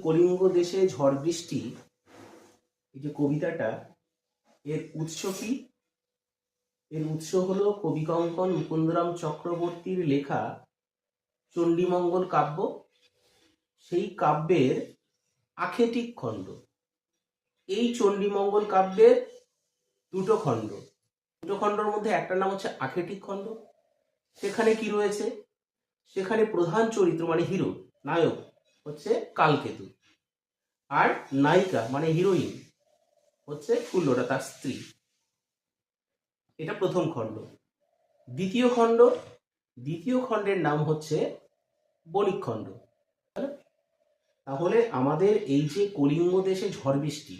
কলিঙ্গ দেশে ঝড় বৃষ্টি, এই যে কবিতাটা, এর উৎস কি? এর উৎস হলো কবি কঙ্কন মুকুন্দরাম চক্রবর্তীর লেখা চণ্ডীমঙ্গল কাব্য। সেই কাব্যের আখেটিক খণ্ড। এই চণ্ডীমঙ্গল কাব্যের দুটো খণ্ড। দুটো খণ্ডের মধ্যে একটা নাম হচ্ছে আখেটিক খণ্ড। সেখানে কি রয়েছে? সেখানে প্রধান চরিত্র মানে হিরো, নায়ক হচ্ছে কালকেতু। আর নায়িকা মানে হিরোইন হচ্ছে ফুল্লরা তার স্ত্রী। এটা প্রথম খণ্ড। দ্বিতীয় খণ্ড, দ্বিতীয় খণ্ডের নাম হচ্ছে বণিক খণ্ড। তাহলে আমাদের এই যে কলিঙ্গ দেশে ঝড় বৃষ্টি,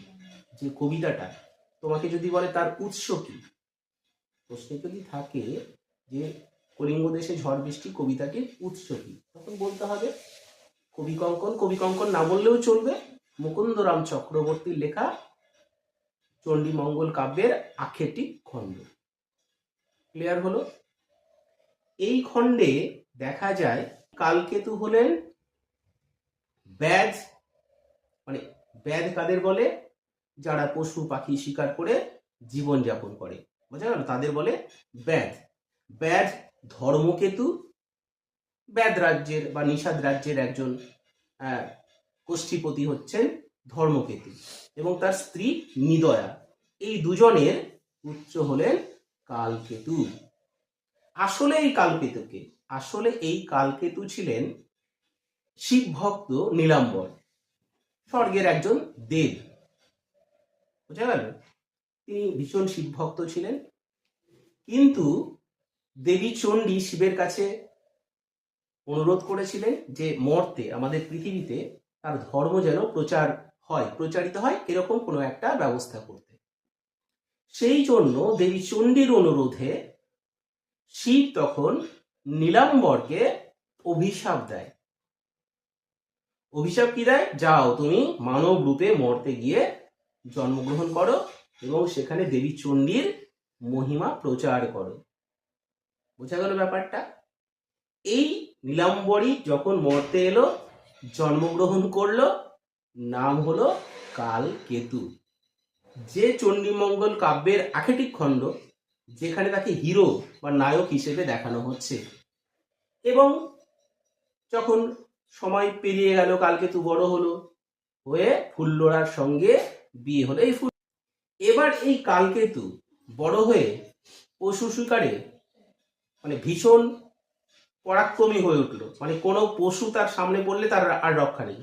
যে কবিতাটা, তোমাকে যদি বলে তার উৎস কি? প্রশ্নে যদি থাকে যে কলিঙ্গ দেশে ঝড় বৃষ্টি কবিতাটির উৎস কি, তখন বলতে হবে কবি কঙ্কন কবি কঙ্কন না বললেও চলবে। মুকুন্দরাম চক্রবর্তীর লেখা চণ্ডীমঙ্গল কাব্যের আখেটিক খণ্ড। ক্লিয়ার হলো? এই খণ্ডে দেখা যায়, কালকেতু হলেন ব্যাধ মানে ব্যাধ কাদের বলে? যারা পশু পাখি শিকার করে জীবন যাপন করে। বোঝা গেল? তাদের বলে ব্যাধ। ব্যাধ ধর্মকেতু ব্যাদ রাজ্যের বা নিষাদ রাজ্যের একজন গোষ্ঠীপতি হচ্ছেন ধর্মকেতু এবং তার স্ত্রী নিদয়া। এই দুজনের উচ্চ হলেন কালকেতু। আসলে এই কালকেতুকে, আসলে এই কালকেতু ছিলেন শিব ভক্ত নীলাম্বর, স্বর্গের একজন দেব। বোঝা গেল? তিনি ভীষণ শিব ভক্ত ছিলেন। কিন্তু দেবী চণ্ডী শিবের কাছে অনুরোধ করেছিলেন যে মর্তে, আমাদের পৃথিবীতে তার ধর্ম যেন প্রচার হয়, প্রচারিত হয়, এরকম কোনো একটা ব্যবস্থা করতে। সেই জন্য দেবী চণ্ডীর অনুরোধে শিব তখন নীলাম্বরকে অভিশাপ দেয়। অভিশাপ কি দেয়? যাও তুমি মানব রূপে মর্তে গিয়ে জন্মগ্রহণ করো এবং সেখানে দেবী চণ্ডীর মহিমা প্রচার করো। বোঝা গেল ব্যাপারটা? এই নীলাম্বরী যখন মর্তে এলো, জন্মগ্রহণ করল, নাম হলো কাল কেতু যে চণ্ডীমঙ্গল কাব্যের আখেটিক খণ্ড, যেখানে তাকে হিরো বা নায়ক হিসেবে দেখানো হচ্ছে। এবং যখন সময় পেরিয়ে গেল, কালকেতু বড় হলো, হয়ে ফুল্লরার সঙ্গে বিয়ে হলো। এই ফুল এবার এই কালকেতু বড় হয়ে পশু শিকারে মানে ভীষণ পরাক্রমী হয়ে উঠল। মানে কোনো পশু তার সামনে পড়লে তার আর রক্ষা নেই।